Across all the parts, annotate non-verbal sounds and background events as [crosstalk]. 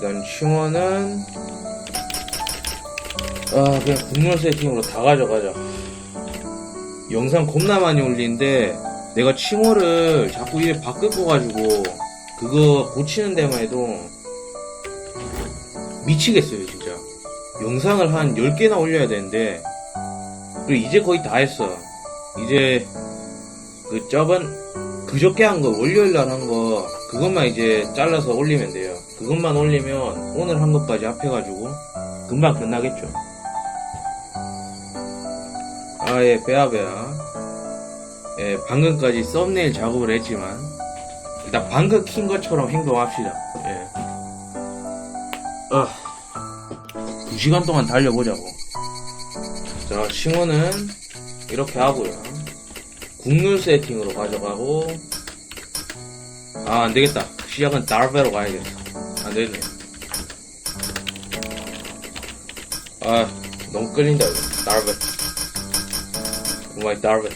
층원은 아 그냥 국물 세팅으로 다 가져가자 영상 겁나 많이 올리는데 내가 칭호를 자꾸 이래 바꾸고 가지고 그거 고치는 데만 해도 미치겠어요 진짜. 영상을 한 10개나 올려야 되는데 그리고 이제 거의 다 했어. 이제 그 저번 그저께 한 거 월요일날 한 거 그것만 이제 잘라서 올리면 돼요 그것만 올리면 오늘 한 것까지 합해가지고 금방 끝나겠죠. 아예 빼야빼야. 예 방금까지 썸네일 작업을 했지만 일단 방금 킨 것처럼 행동합시다. 예. 아, 2시간 동안 달려보자고. 자 칭호는 이렇게 하고요. 국룰 세팅으로 가져가고. 아 안되겠다. 시작은 달베로 가야겠어 안되네. 아 너무 끌린다 이거. 달베 오마이 달베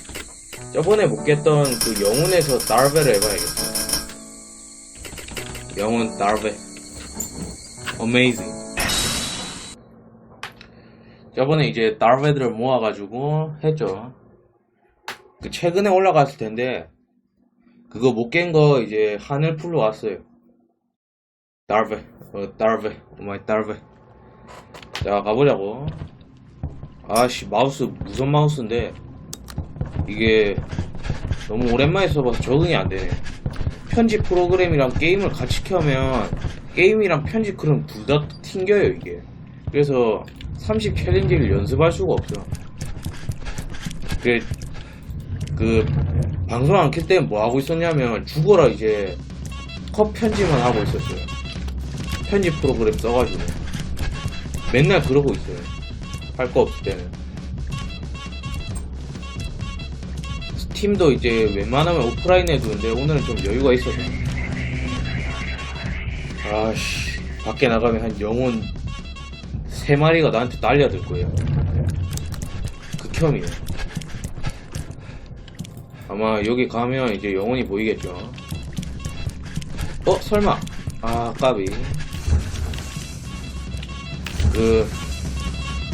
저번에 못 깼던 그 영혼에서 달베를 해봐야겠어 영혼 달베 어메이징 저번에 이제 달베들을 모아가지고 했죠. 그 최근에 올라갔을 텐데 그거 못 깬 거 이제 하늘 풀로 왔어요. 달베, 어, 달베, 오마이 달베. 자 가보자고. 아씨 마우스 무선 마우스인데 이게 너무 오랜만에 써봐서 적응이 안 되네. 편집 프로그램이랑 게임을 같이 켜면 게임이랑 편집 그럼 둘 다 튕겨요 이게. 그래서 30 챌린지를 연습할 수가 없어. 그 그 방송 안켤 때는 뭐 하고 있었냐면 죽어라 이제 컷 편집만 하고 있었어요. 편집 프로그램 써가지고 맨날 그러고 있어요. 할 거 없을 때는. 스팀도 이제 웬만하면 오프라인 해두는데 오늘은 좀 여유가 있어서. 아씨 밖에 나가면 한 영혼 세 마리가 나한테 날려들 거예요. 극혐이에요. 아마 여기 가면 이제 영혼이 보이겠죠. 어, 설마. 아, 까비. 그,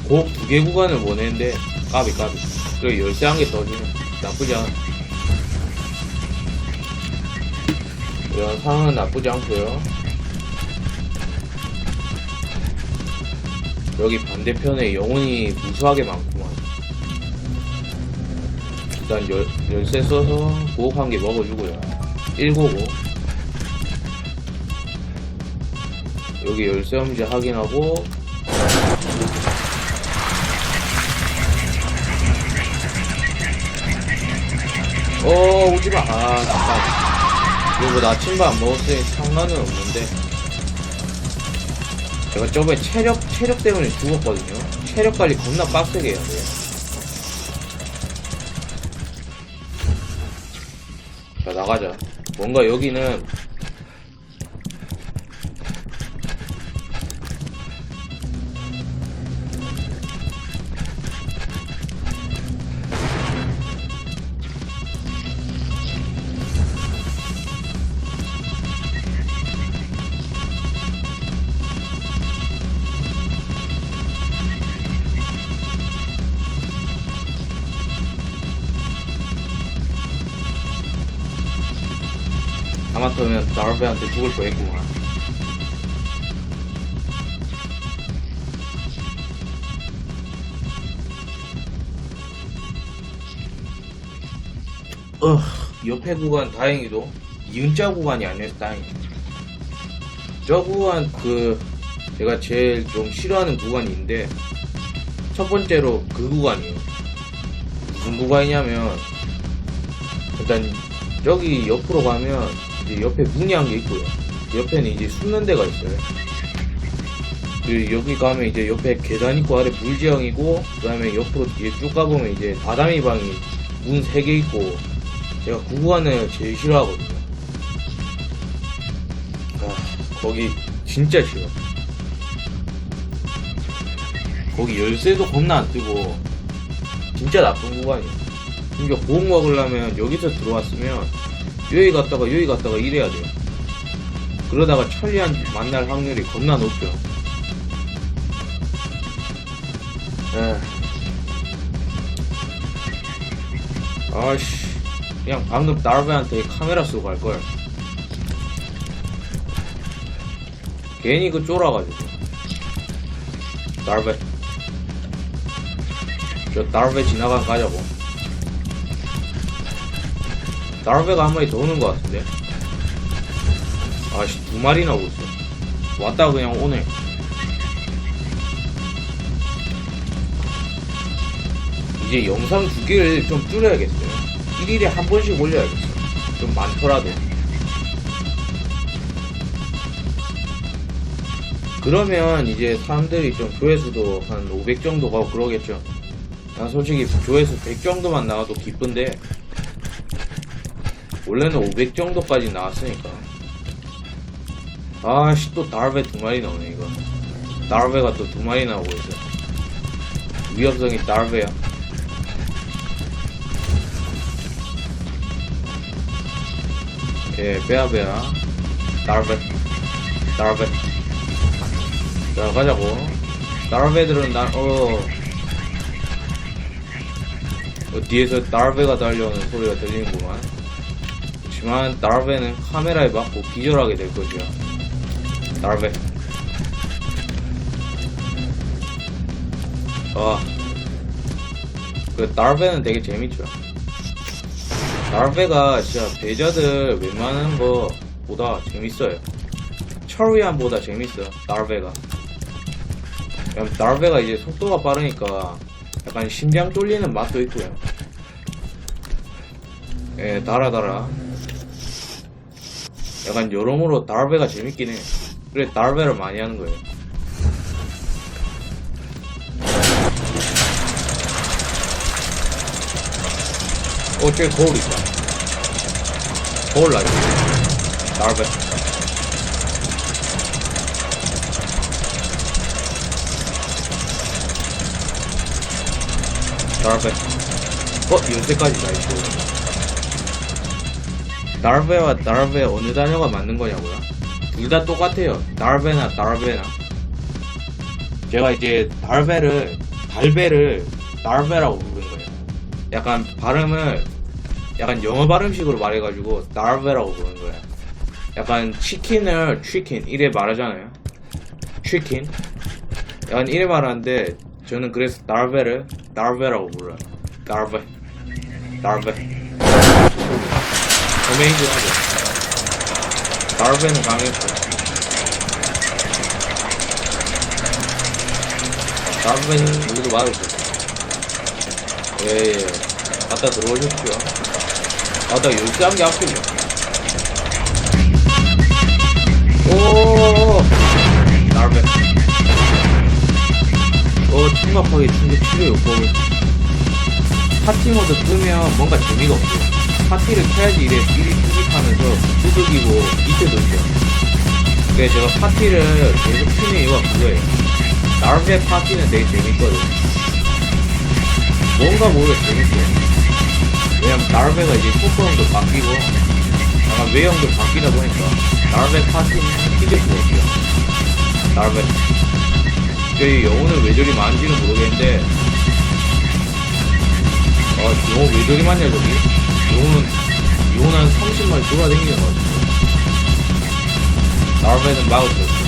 곡 두 개 구간을 보내는데, 까비, 까비. 그리고 열쇠 한개더 주면 나쁘지 않아. 이런 상황은 나쁘지 않고요 여기 반대편에 영혼이 무수하게 많구만. 일단 열, 열쇠 써서 고급 한 개 먹어주고요. 1고고. 여기 열쇠 없는지 확인하고. 어, 오지마. 아, 잠깐. 이거 뭐 나침반 안 먹었으니 상관은 없는데. 제가 저번에 체력, 체력 때문에 죽었거든요. 체력 관리 겁나 빡세게 해야 돼요. 자 나가자 뭔가 여기는 하마터면 다르베한테 죽을 뻔했구만. 어, 옆에 구간 다행히도 이은자 구간이 아니어서 다행이다 저 구간 그 제가 제일 좀 싫어하는 구간이 있는데 첫 번째로 그 구간이에요. 무슨 구간이냐면 일단 여기 옆으로 가면 이제 옆에 문이 한 개 있고요. 옆에는 이제 숨는 데가 있어요. 그리고 여기 가면 이제 옆에 계단 있고 아래 물지형이고 그 다음에 옆으로 뒤에 쭉 가보면 이제 바다미 방이 문세개 있고 제가 그 구간을 제일 싫어하거든요. 아, 거기 진짜 싫어. 거기 열쇠도 겁나 안 뜨고 진짜 나쁜 구간이에요. 그러니까 보험 먹으려면 여기서 들어왔으면 여기 갔다가 여기 갔다가 이래야 돼요. 그러다가 천리안 만날 확률이 겁나 높죠. 에. 아씨, 그냥 방금 나르베한테 카메라 쓰고 갈걸. 괜히 그 쫄아가지고. 나르베. 저 나르베 지나간 가자고. 나르베가 한 마리 더 오는 것 같은데. 아씨, 두 마리나 오고 있어. 왔다 그냥 오네. 이제 영상 주기를 좀 줄여야겠어요. 1일에 한 번씩 올려야겠어. 좀 많더라도. 그러면 이제 사람들이 좀 조회수도 한 500 정도 가고 그러겠죠. 난 솔직히 조회수 100 정도만 나와도 기쁜데, 원래는 500 정도까지 나왔으니까. 아씨, 또 달베 두 마리 나오네, 이거. 달베가 또 두 마리 나오고 있어. 위협성이 달베야. 예, 빼야 빼야. 달베. 달베. 자, 가자고. 달베들은 나, 어. 어, 뒤에서 달베가 달려오는 소리가 들리는구만. 그렇지만 달베는 카메라에 맞고 기절하게 될 것이야. 달베. 아. 그 달베는 되게 재밌죠. 달베가 진짜 배저들 웬만한 거 보다 재밌어요. 철위안보다 재밌어. 달베가. 왜냐면 달베가 이제 속도가 빠르니까 약간 심장 쫄리는 맛도 있고요. 예, 달아달아. 약간 여러모로 달베가 재밌긴 해. 그래, 달베를 많이 하는 거예요. 어, 저기 거울 있다. 거울 나지. 달베. 달베. 어, 연세까지 나있 고. 달베와 달베 어느 단어가 맞는 거냐고요? 둘 다 똑같아요. 달베나 달베나. 제가 이제 달베를 달베를 달베라고 부르는 거예요. 약간 발음을 약간 영어 발음식으로 말해가지고 달베라고 부르는 거예요. 약간 치킨을 치킨 이래 말하잖아요. 치킨. 약간 이래 말하는데 저는 그래서 달베를 달베라고 불러요. 달베. 달베. 어메이징하죠. 달베는 강했어. 달베는 우리도 맞았어. 예, 예. 갖다 들어오십시오. 아, 나 열쇠 한개 아끼네. 오, 달베. 어, 심각하게 충격 치료 요법을. 파티 모드 끄면 뭔가 재미가 없어. 파티를 켜야지 이래 일이 수집하면서 두들기고 밑에도 있죠. 그래서 제가 파티를 계속 키는 이유가 그거예요. 나름의 파티는 되게 재밌거든. 뭔가 모르게 재밌어. 왜냐면 나름의가 이제 속성도 바뀌고, 약간 외형도 바뀌다 보니까, 나름의 파티는 수가 없어요. 나름의. 저희 영혼을 왜 저리 많은지는 모르겠는데, 아, 영혼 왜 저리 많냐, 저기? 영혼은, 영혼 한 30마리 돌아다니는 것 같아. 나르베는 막았었어.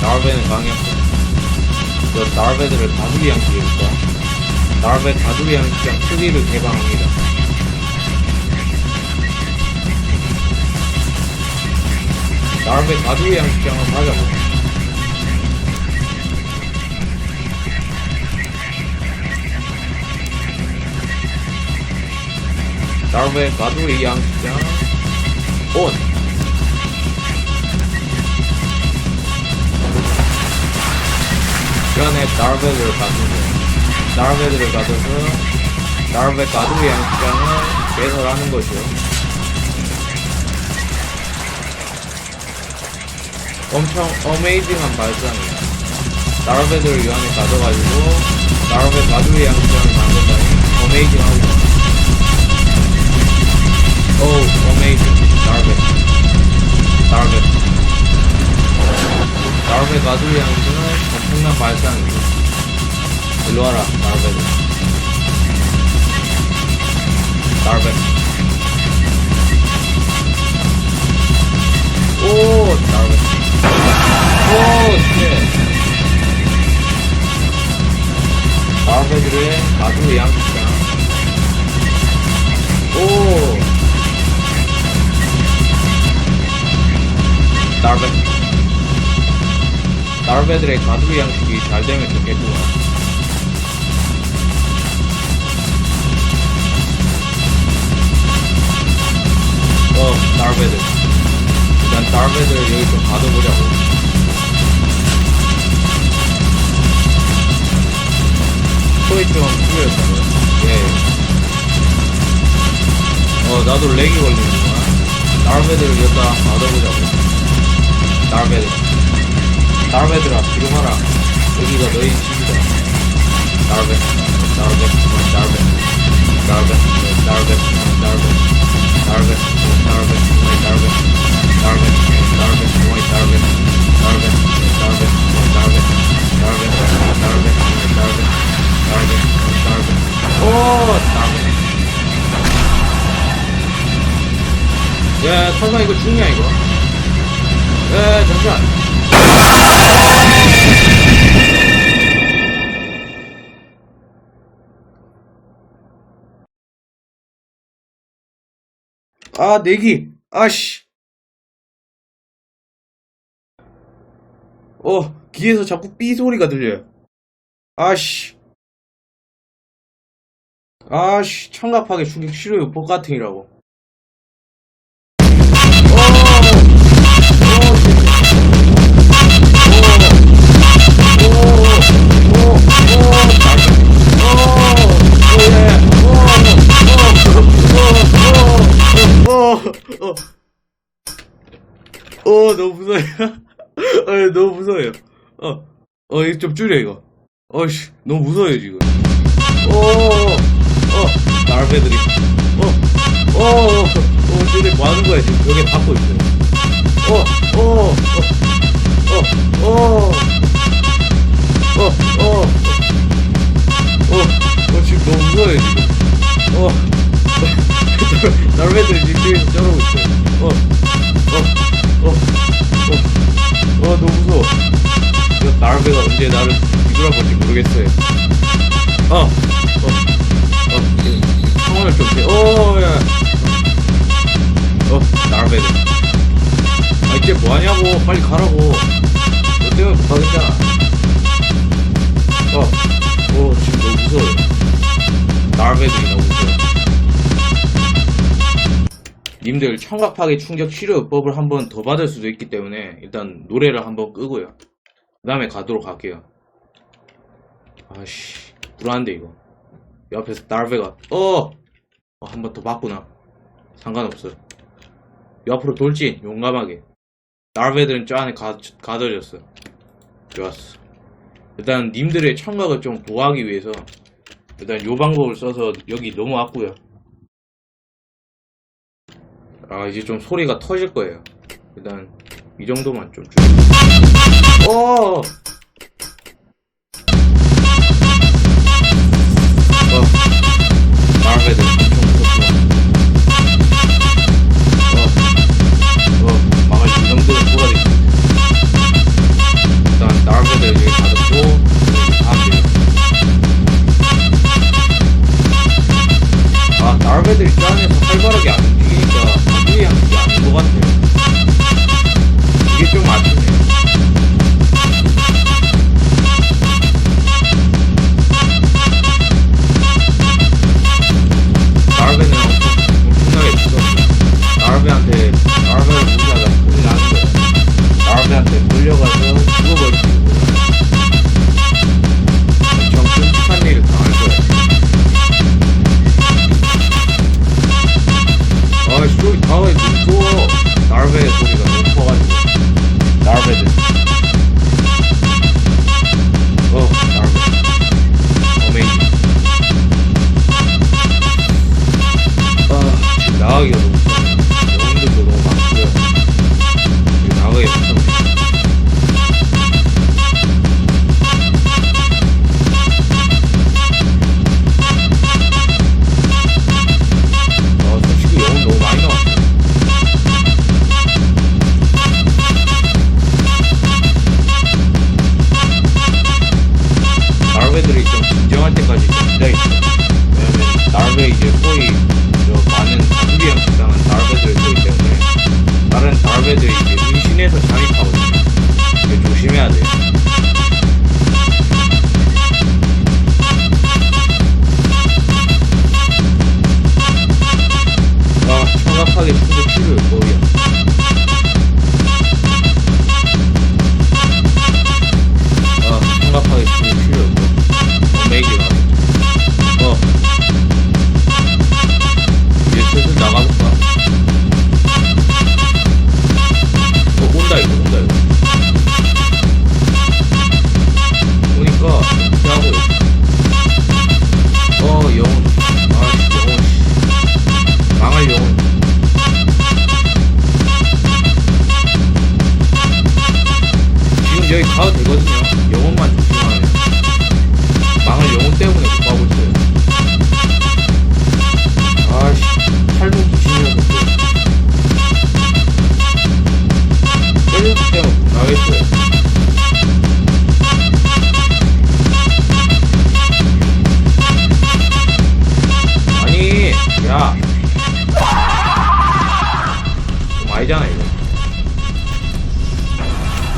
나르베는 강했어. 저 나르베들을 다두리양 기획과 나르베 다두리양 시장 특위를 개방합니다. 나르베 다두리양 시장을 가자고. 나르베 다두리양 시장 온. 시간에 나르베를 가두고 나르베들을 가둬서 나르베 가두리 양식장을 개설하는 것이요. 엄청 어메이징한 발상이야. 나르베들을 이 안에 가둬가지고 나르베 가두리 양식장을 만든다니 어메이징하고 Oh, amazing. Darwin. Darwin. Darwin 마술이 양주는 엄청난 발상이고. 일로 와라, Darwin. Darwin. 오, Darwin. 오, 쉣. Darwin을 마술 양 나르베드 나르베들의 가두리 양식이 잘 되면 좋겠구나. 어, 나르베드. 일단 나르베들 여기 좀 가둬보자고. 소리 좀 줄였다고요? 예. 어, 나도 렉이 걸리는구나. 나르베드를 여기다 가둬보자고. 나르베드. 나르베드라 와라 여기가 너희 집이다 나르베 나르베 나르베 나르베 나르베 나르베 나르베 나르베 나르베 나르베 나르베 나르베 나르베 나르베 나르베 나르베 나르베 나르베 나르베 오 나르베 야 설마 이거 죽냐 이거 야 잠시만 아, 내기. 아씨. 어, 귀에서 자꾸 삐 소리가 들려요. 아씨. 아씨, 청갑하게 충격 싫어요. 복같으이라고. 어, 너무 무서워요. [laughs] 어, 너무 무서워요. 어, 어, 이거 좀 줄여, 이거. 어씨, 너무 무서워요, 지금. 어, 어, 나르베들이. 어, 어, 어, 어, 쟤네 뭐 하는 거야, 지금. 벽에 박고 있어요. 어, 어, 어, 어, 어, 어, 어, 어, 어, 지금 너무 무서워요, 지금. 어, 나르베들이 지금 뒤에서 쩔어오고 있어요. 어, 어, 어, 어, 어, 너무 무서워. 이거 나르베가 언제 나를 뒤돌아볼지 모르겠어요. 어, 어, 어, 청원을 좀, 해. 어, 야. 어, 나르베드. 아, 이제 뭐하냐고. 빨리 가라고. 너 때문에 못 가겠잖아. 어, 어, 지금 너무 무서워요. 나르베드이 너무 님들 청각파괴 충격 치료요법을 한 번 더 받을 수도 있기 때문에 일단 노래를 한번 끄고요. 그 다음에 가도록 할게요. 아씨 불안한데 이거. 옆에서 날베가 어! 어 한 번더 받구나. 상관없어. 옆으로 돌진 용감하게. 날베들은 저 안에 가, 가둬졌어. 좋았어. 일단 님들의 청각을 좀 보호하기 위해서 일단 요 방법을 써서 여기 넘어왔고요. 아 이제 좀 소리가 터질 거예요. 일단 이 정도만 좀 줄. 어. 어. 아니잖아, 이거.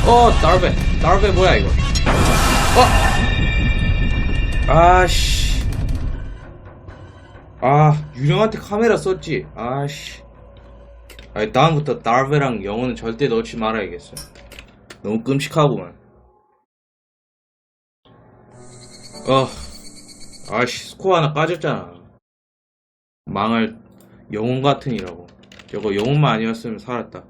어, 달베. 달베 뭐야, 이거. 어! 아씨. 아, 유령한테 카메라 썼지. 아씨. 아니, 다음부터 달베랑 영어는 절대 넣지 말아야겠어. 너무 끔찍하구만. 어. 아씨, 스코어 하나 빠졌잖아. 망할 영혼 같으니라고. 저거 영혼만 아니었으면 살았다.